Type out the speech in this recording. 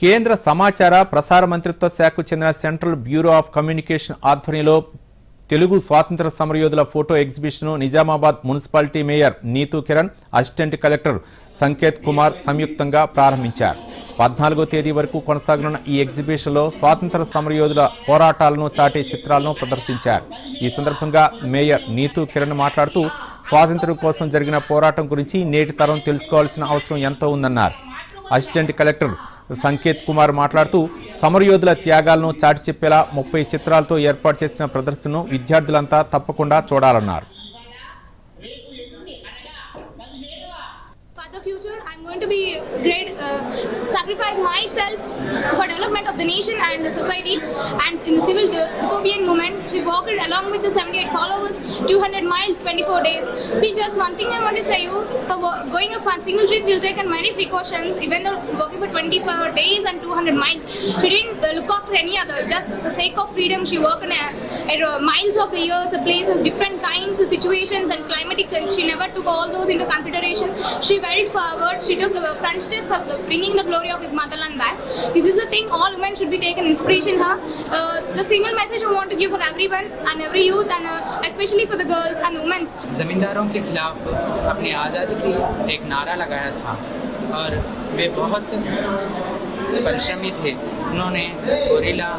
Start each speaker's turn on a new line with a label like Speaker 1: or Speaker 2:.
Speaker 1: కేంద్ర సమాచార ప్రసార మంత్రిత్వ శాఖకు చెందిన సెంట్రల్ బ్యూరో ఆఫ్ కమ్యూనికేషన్ ఆధ్వర్యంలో తెలుగు స్వాతంత్ర సమరయోధుల photo ఎగ్జిబిషన్ను Nizamabad municipality mayor Neetu Kiran assistant collector Sanket Kumar సంయుక్తంగా ప్రారంభించారు. పద్నాలుగో తేదీ వరకు కొనసాగనున్న ఈ ఎగ్జిబిషన్లో స్వాతంత్ర సమరయోధుల పోరాటాలను చాటే చిత్రాలను ప్రదర్శించారు. ఈ సందర్భంగా మేయర్ నీతూ కిరణ్ మాట్లాడుతూ స్వాతంత్ర్యం కోసం జరిగిన పోరాటం గురించి నేటి తరం తెలుసుకోవాల్సిన అవసరం ఎంతో ఉందన్నారు. అసిస్టెంట్ కలెక్టర్ సంకేత్ కుమార్ మాట్లాడుతూ సమరయోధుల త్యాగాలను చాటి చెప్పేలా ముప్పై చిత్రాలతో ఏర్పాటు చేసిన ప్రదర్శనను విద్యార్థులంతా తప్పకుండా చూడాలన్నారు.
Speaker 2: For the future, I'm going to be great, uh, sacrifice myself for development of the nation and the society. And in the civil disobedient movement, she walked along with the 78 followers 200 miles, 24 days. See, just one thing I want to say you, for going a fun single trip, you'll take many precautions, even though walking for 24 days and 200 miles. She didn't uh, look after any other, just for sake of freedom, she worked in a, uh, miles of the years, the places, different kinds of situations and climatic, and she never took all those into consideration. She went forward, she took a front step for bringing the glory of his motherland back. This is the thing all women should be taken inspiration her. Uh, the single message I want to give for everyone and every youth and uh, especially for the girls and women.
Speaker 3: ज़मींदारों के खिलाफ अपनी आज़ादी की एक नारा लगाया था और वे बहुत परिश्रमी थे उन्होंने गोरिल्ला